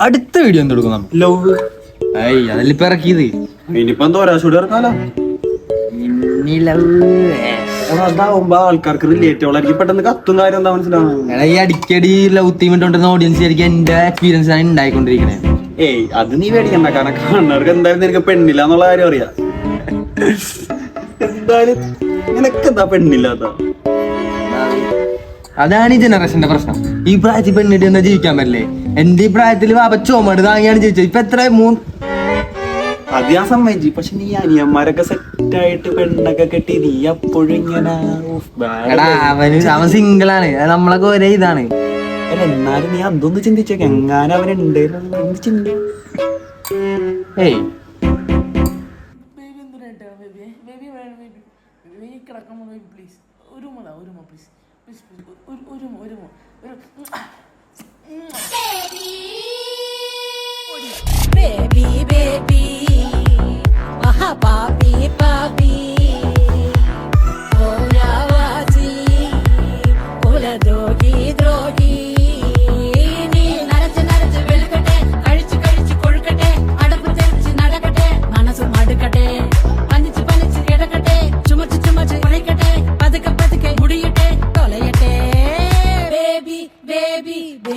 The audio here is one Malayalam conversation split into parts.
അടുത്ത വീഡിയോ എന്തെടുക്കും നമ്മൾ ലവ് ഐ അതല്ല ഇപ്പൊ ഇറക്കിയത്. ഇനിയിപ്പോ എന്തോ ഒരാശൂടെ ഇറക്കാലോ? എടാ, അതാവുമ്പോ ആൾക്കാർക്ക് റിലേറ്റ് ആവുള്ള. പെട്ടെന്ന് കത്തും കാര്യം എന്താ മനസ്സിലാവും എടാ ഈ അടിക്കടി ലവ് തീം ഇട്ടുകൊണ്ടിരുന്ന ഓഡിയൻസ് ആയിരിക്കും എന്റെ എക്സ്പീരിയൻസ് ആണ് ഉണ്ടായിക്കൊണ്ടിരിക്കണേ ഏയ് അത് നീ കാരണം കാണുന്നവർക്ക് എന്തായാലും നിനക്ക് പെണ്ണില്ല എന്നുള്ള കാര്യം അറിയാം. എന്തായാലും പെണ്ണില്ലാത്ത? അതാണ് ഈ ജനറേഷന്റെ പ്രശ്നം. ഈ പ്രായത്തിൽ പെണ്ണിട്ട് എന്താ ജീവിക്കാൻ പറ്റില്ലേ? എന്റെ ഈ പ്രായത്തിൽ വാപ്പ ചോമട് താങ്ങിയാണ് ജീവിച്ചത്? ഇപ്പൊ എത്ര? മൂന്ന്? അത് ഞാൻ സമ്മതിച്ചു. പക്ഷെ നീ അനിയന്മാരൊക്കെ സെറ്റ് ആയിട്ട് പെണ്ണൊക്കെ കെട്ടി നീ അപ്പോഴും ഇങ്ങനെ എടാ അവന് അവൻ സിംഗിൾ ആണ്. നമ്മളെ നമ്മളൊക്കെ ഒരേ ഇതാണ്. അല്ല എന്നാലും നീ അതൊന്ന് ചിന്തിച്ചേക്ക. എങ്ങാനും അവനുണ്ട് ചിന്ത. ഏയ്. ബേബി എന്തിനായിട്ടാ ബേബി ബേബി വേണം ബേബി ബേബി കിടക്കാൻ ബേബി പ്ലീസ് ഒരു മുള ഒരു മോ പ്ലീസ് പ്ലീസ് പ്ലീസ് ഒരു ഒരു മോ ഒരു മോ ഒരു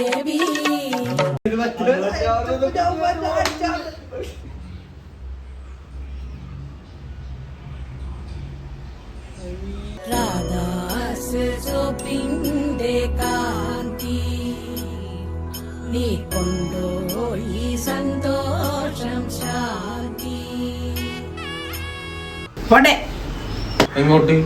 ബേബി ബേബി രാധാസിന്റെ കാന്തി. നീ കൊണ്ടുപോയി സന്തോഷം ശാന്തി. എങ്ങോട്ട്?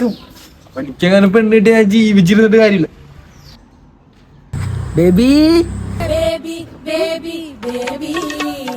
ചൂടാർക്ക് എനിക്കങ്ങനെ പെണ്ണിട്ട് ഞാൻ ജീവിച്ചിരുന്നിട്ട് കാര്യമില്ല ബേബി ബേബി ബേബി baby.